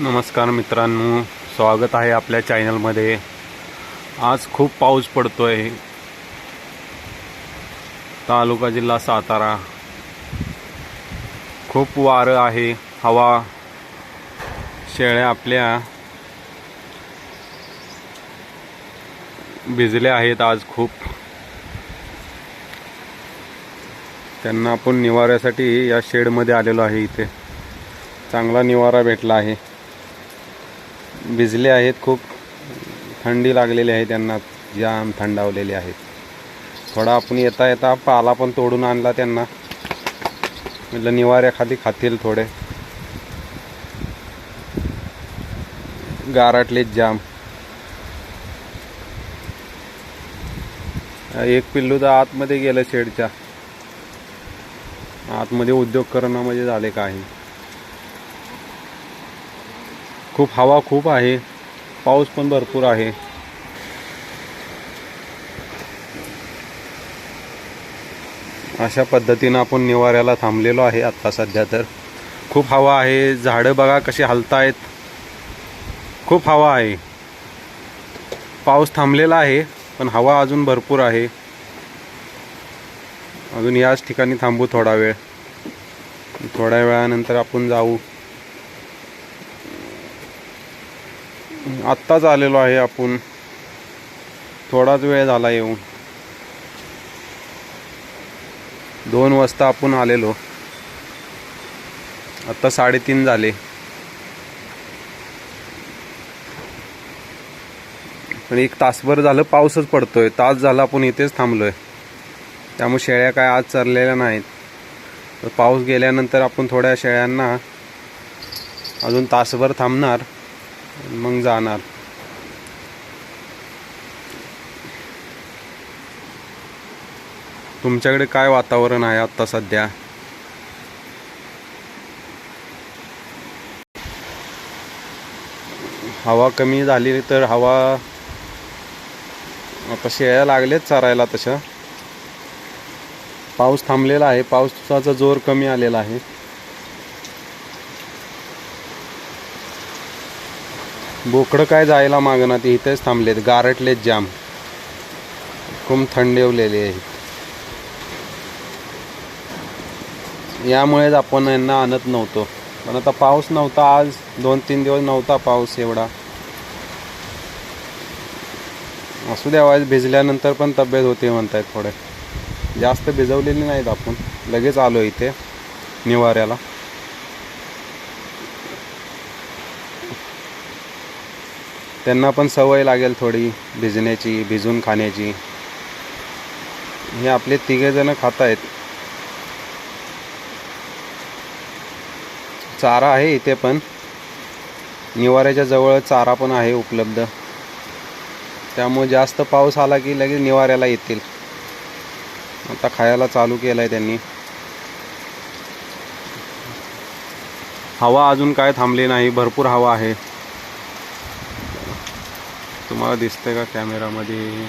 नमस्कार मित्रांनो स्वागत आहे आपल्या चॅनलमध्ये. आज खूप पाऊस पडतो आहे तालुका जिल्हा सातारा. खूप वारं आहे हवा शेळ्या आपल्या भिजल्या आहेत आज खूप. त्यांना आपण निवाऱ्यासाठी या शेडमध्ये आलेलो आहे इथे. चांगला निवारा भेटला आहे. भिजले आहेत खूप थंडी लागलेली आहे त्यांना जाम थंडावलेले आहेत थोडा आपण येता येता पाला पण तोडून आणला त्यांना. म्हटलं निवाऱ्याखाली खातील थोडे. गाराटलेच जाम. एक पिल्लू तर आतमध्ये गेलं शेडच्या. आतमध्ये उद्योग करणं म्हणजे झाले काही. खूप हवा खूप आहे. पाऊस पण भरपूर आहे. अशा पद्धतीनं आपण निवाऱ्याला थांबलेलो आहे आत्ता सध्या तर. खूप हवा आहे. झाडं बघा कशी हलतायत. खूप हवा आहे. पाऊस थांबलेला आहे पण हवा अजून भरपूर आहे. अजून याच ठिकाणी थांबू थोडा वेळ. थोड्या वेळानंतर आपण जाऊ. आत्ताच आलेलो आहे आपण. थोडाच वेळ झाला येऊन. दोन वाजता आपण आलेलो. आत्ता साडेतीन झाले. पण एक तासभर झालं पाऊसच पडतोय. तास झाला आपण इथेच थांबलोय. त्यामुळे शेळ्या काय आज चरलेल्या नाहीत. तर पाऊस गेल्यानंतर आपण थोड्या शेळ्यांना अजून तासभर थांबणार. मग जाणार. तुमच्याकडे काय वातावरण आहे आत्ता सध्या? हवा कमी झाली तर हवा आता शेळ्या लागलेत चरायला तशा. पाऊस थांबलेला आहे. पावसाचा जोर कमी आलेला आहे. बोकडं काय जायला मागना ते इथेच थांबलेत. गारटलेत जाम. खूप थंडवलेले आहेत यामुळेच आपण यांना आणत नव्हतो. पण आता पाऊस नव्हता आज. दोन तीन दिवस नव्हता पाऊस एवढा. असू द्या आज भिजल्यानंतर पण तब्येत होते म्हणतायत थोडे. जास्त भिजवलेली नाहीत आपण. लगेच आलो इथे निवाऱ्याला. त्यांना पण सवय लागेल थोडी भिजण्याची भिजून खाण्याची. हे आपले तिघेजणं खात आहेत चारा आहे इथे पण. निवाऱ्याच्या जवळ चारा पण आहे उपलब्ध. त्यामुळे जास्त पाऊस आला की लगेच निवाऱ्याला येतील. आता खायला चालू केलं आहे त्यांनी. हवा अजून काय थांबली नाही भरपूर हवा आहे. तुम्हाला दिसतंय का कॅमेरामध्ये?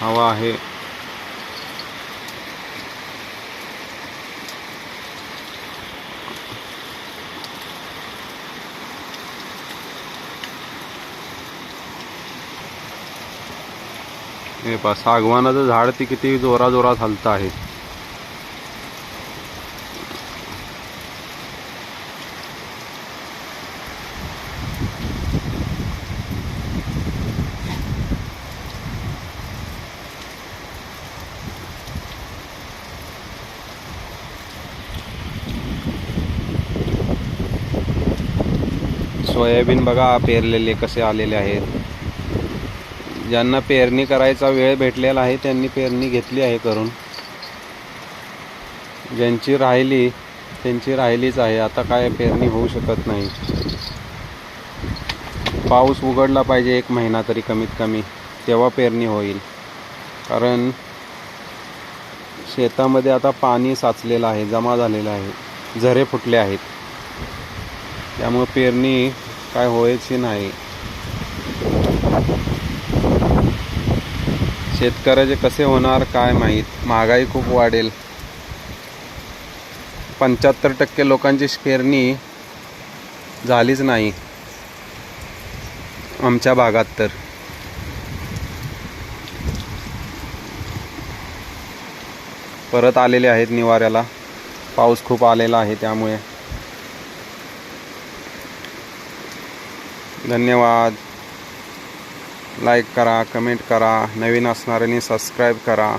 हवा आहे. हे पहा सागवानाचं झाड ती किती जोरा जोरात हलत आहे. सोयाबीन बघा पेरलेले कसे आलेले आहेत. ज्यांना पेरणी करायचा वेळ भेटलेला आहे त्यांनी पेरणी घेतली आहे करून. ज्यांची राहिली त्यांची राहिलीच आहे. आता काय पेरणी होऊ शकत नाही. पाऊस उघडला पाहिजे एक महिना तरी कमीत कमी तेव्हा पेरणी होईल. कारण शेतामध्ये आता पाणी साचलेलं आहे जमा झालेलं आहे. झरे फुटले आहेत. त्यामुळे पेरणी काय व्हायची नाही. शेतकऱ्याचे कसे होणार काय माहीत? महागाई खूप वाढेल. पंच्याहत्तर टक्के लोकांची पेरणी झालीच नाही. आमच्या भागात तर. परत आलेले आहेत निवाऱ्याला. पाऊस खूप आलेला आहे त्यामुळे. धन्यवाद. लाईक करा कमेंट करा. नवीन असणाऱ्यांनी सबस्क्राईब करा.